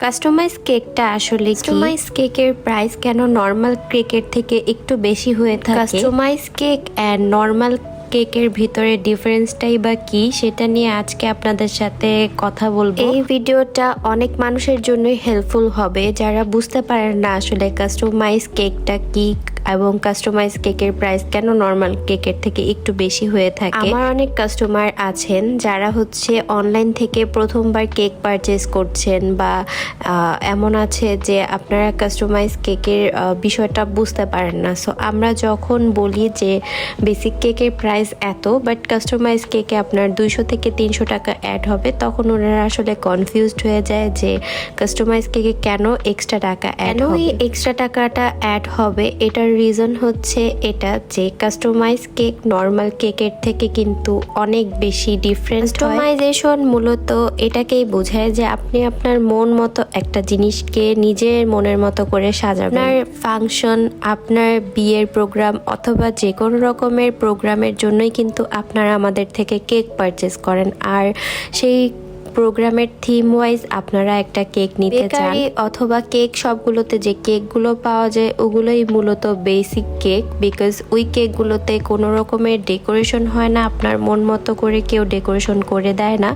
Customise কেকটা আসলে customise কেকের প্রাইস কেন নর্মাল কেকের থেকে একটু বেশি হয়ে থাকে? কাস্টমাইজ কেক অ্যান্ড নর্মাল কেকের ভিতরে ডিফারেন্সটাই বা কি? সেটা নিয়ে আজকে আপনাদের সাথে কথা বলব। এই ভিডিওটা অনেক মানুষের জন্যই হেল্পফুল হবে। যারা বুঝতে পারেন না আসলে কাস্টমাইজ কেকটা কি এবং কাস্টমাইজ কেকের প্রাইস কেন নর্মাল কেকের থেকে একটু বেশি হয়ে থাকে? আমার অনেক কাস্টমার আছেন যারা হচ্ছে অনলাইন থেকে প্রথমবার কেক পারচেস করছেন বা এমন আছে যে আপনারা কাস্টমাইজ কেকের বিষয়টা বুঝতে পারেন না। সো আমরা যখন বলি যে বেসিক কেকের প্রাইস এত বাট কাস্টমাইজ কেকে আপনার দুইশো থেকে তিনশো টাকা অ্যাড হবে তখন ওনারা আসলে কনফিউজড হয়ে যায় যে কাস্টমাইজ কেকে কেন এক্সট্রা টাকা অ্যাড হবে? এক্সট্রা টাকাটা অ্যাড হবে? এটার রিজন হচ্ছে এটা যে কাস্টমাইজ কেক নর্মাল কেকের থেকে কিন্তু অনেক বেশি ডিফারেন্স কাস্টমাইজেশন মূলত এটাকেই বোঝায় যে আপনি আপনার মন মতো একটা জিনিসকে নিজের মনের মতো করে সাজাবেন। আপনার ফাংশন আপনার বিয়ের প্রোগ্রাম অথবা যে কোনো রকমের প্রোগ্রামের জন্যই কিন্তু আপনারা আমাদের থেকে কেক পারচেস করেন। আর সেই প্রোগ্রামের থিম ওয়াইজ আপনারা একটা কেক নিতে চান। অথবা কেক সবগুলোতে যে কেকগুলো পাওয়া যায়, ওগুলোই মূলত বেসিক কেক বিকজ ওই কেকগুলোতে কোনো রকমের ডেকোরেশন হয় না। আপনার মন মতো করে কেউ ডেকোরেশন করে দেয় না।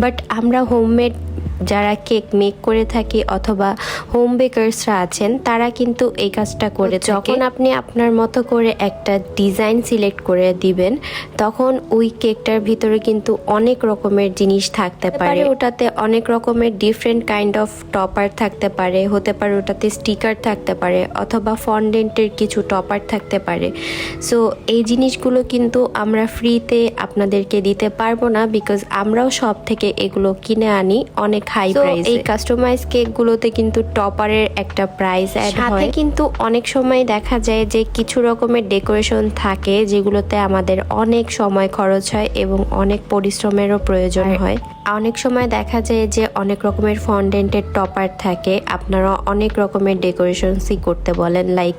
বাট আমরা হোমমেড যারা কেক মেক করে থাকি অথবা হোম বেকার্সরা আছেন তারা কিন্তু এই কাজটা করে যখন আপনি আপনার মতো করে একটা ডিজাইন সিলেক্ট করে দিবেন তখন ওই কেকটার ভিতরে কিন্তু অনেক রকমের জিনিস থাকতে পারে। ওটাতে অনেক রকমের ডিফারেন্ট কাইন্ড অফ টপার থাকতে পারে হতে পারে ওটাতে স্টিকার থাকতে পারে অথবা ফন্ডেন্টের কিছু টপার থাকতে পারে। সো এই জিনিসগুলো কিন্তু আমরা ফ্রিতে আপনাদেরকে দিতে পারব না বিকজ আমরাও সব থেকে এগুলো কিনে আনি অনেক হাই প্রাইস এই কাস্টমাইজ কেক গুলোতে কিন্তু টপারের একটা প্রাইস অ্যাড হয়। কিন্তু অনেক সময় দেখা যায় যে কিছু রকমের ডেকোরেশন থাকে যেগুলোতে আমাদের অনেক সময় খরচ হয় এবং অনেক পরিশ্রমেরও প্রয়োজন হয়। অনেক সময় দেখা যায় যে অনেক রকমের ফন্ডেন্টের টপার থাকে। আপনারা অনেক রকমের ডেকোরেশনসই করতে বলেন। লাইক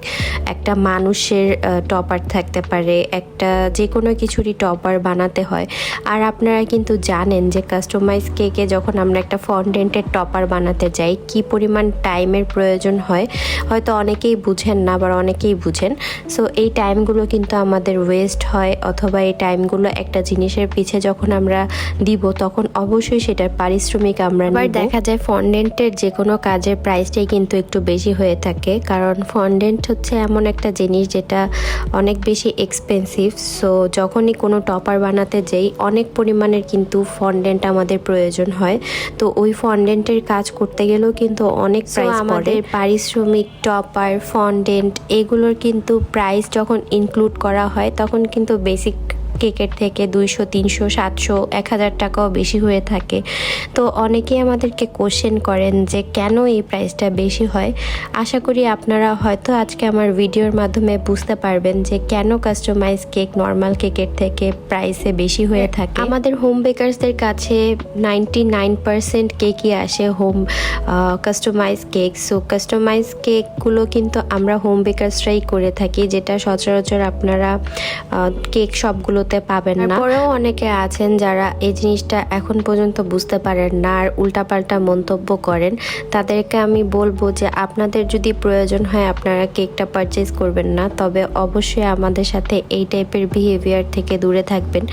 একটা মানুষের টপার থাকতে পারে, একটা যে কোনো কিছুরই টপার বানাতে হয়। আর আপনারা কিন্তু জানেন যে কাস্টমাইজ কেকে যখন আমরা একটা ফন্ডেন্টের টপার বানাতে যাই, কি পরিমাণ টাইমের প্রয়োজন হয়, হয়তো অনেকেই বুঝেন না আবার অনেকেই বুঝেন। সো এই টাইমগুলো কিন্তু আমাদের ওয়েস্ট হয়, অথবা এই টাইমগুলো একটা জিনিসের পিছে যখন আমরা দিব, তখন অবশ্যই সেটার পারিশ্রমিক আমরা আবার দেখা যায় ফন্ডেন্টের যে কোনো কাজের প্রাইসটাই কিন্তু একটু বেশি হয়ে থাকে। কারণ ফন্ডেন্ট হচ্ছে এমন একটা জিনিস যেটা অনেক বেশি এক্সপেন্সিভ সো যখনই কোনো টপার বানাতে যাই অনেক পরিমাণের কিন্তু ফন্ডেন্ট আমাদের প্রয়োজন হয়। তো ওই ফন্ডেন্টের কাজ করতে গেলেও কিন্তু অনেক প্রাইস আমাদের পারিশ্রমিক টপার ফন্ডেন্ট এগুলোর কিন্তু প্রাইস যখন ইনক্লুড করা হয় তখন কিন্তু বেসিক কেকের থেকে দুইশো, তিনশো, সাতশো, এক হাজার টাকাও বেশি হয়ে থাকে। তো অনেকেই আমাদেরকে কোশ্চেন করেন যে কেন এই প্রাইসটা বেশি হয়? আশা করি আপনারা হয়তো আজকে আমার ভিডিওর মাধ্যমে বুঝতে পারবেন যে কেন কাস্টমাইজ কেক নর্মাল কেকের থেকে প্রাইসে বেশি হয়ে থাকে। আমাদের হোম বেকারসদের কাছে নাইনটি নাইন পার্সেন্ট কেকই আসে home customise cake so customise কেকগুলো কিন্তু আমরা হোম বেকার্সরাই করে থাকি, যেটা সচরাচর আপনারা কেক সবগুলোতে পাবেন না। তারপরেও অনেকে আছেন যারা এই জিনিসটা এখন পর্যন্ত বুঝতে পারেন না আর উল্টাপাল্টা মন্তব্য করেন। তাদেরকে আমি বলব যে আপনাদের যদি প্রয়োজন হয় আপনারা কেকটা পারচেজ করবেন না। তবে অবশ্যই আমাদের সাথে এই টাইপের বিহেভিয়ার থেকে দূরে থাকবেন।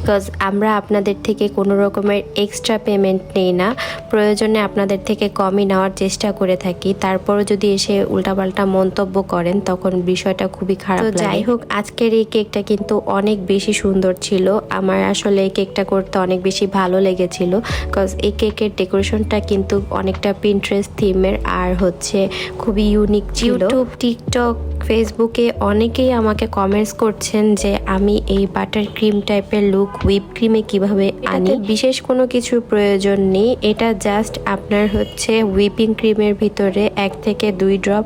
বিকজ আমরা আপনাদের থেকে কোনো রকমের এক্সট্রা পেমেন্ট নেই না। প্রয়োজনে আপনাদের থেকে কমই নেওয়ার চেষ্টা করে থাকি। তারপরও যদি এসে উল্টাপাল্টা মন্তব্য করেন তখন বিষয়টা খুবই খারাপ যাই হোক আজকের এই কেকটা কিন্তু অনেক বেশি সুন্দর ছিল। আমার আসলে এই কেকটা করতে অনেক বেশি ভালো লেগেছিল বিকজ এই কেকের ডেকোরেশনটা কিন্তু অনেকটা পিন্টারেস্ট থিমের আর হচ্ছে খুবই ইউনিক ছিল। ইউটিউব টিকটক ফেসবুকে অনেকেই আমাকে কমেন্টস করছেন যে আমি এই বাটার ক্রিম টাইপের লুক হুইপ ক্রিমে কীভাবে আনি? বিশেষ কোনো কিছুর প্রয়োজন নেই। এটা জাস্ট আপনার হচ্ছে হুইপিং ক্রিমের ভিতরে এক থেকে দুই drop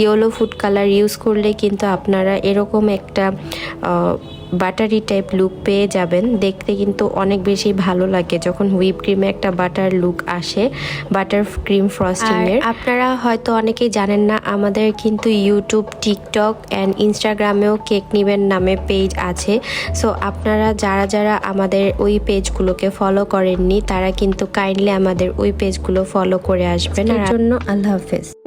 yellow food colour use করলে কিন্তু আপনারা এরকম একটা বাটারি টাইপ লুক পেয়ে যাবেন। দেখতে কিন্তু অনেক বেশি ভালো লাগে যখন হুইপ ক্রিমে একটা বাটার লুক আসে বাটার ক্রিম ফ্রস্টিং এর। আপনারা হয়তো অনেকেই জানেন না আমাদের কিন্তু ইউটিউব টিক টিকটক অ্যান্ড ইনস্টাগ্রামেও কেক নিবেন নামে পেজ আছে সো আপনারা যারা যারা আমাদের ওই পেজগুলোকে ফলো করেননি তারা কিন্তু কাইন্ডলি আমাদের ওই পেজগুলো ফলো করে আসবেন আর জন্য আল্লাহ হাফেজ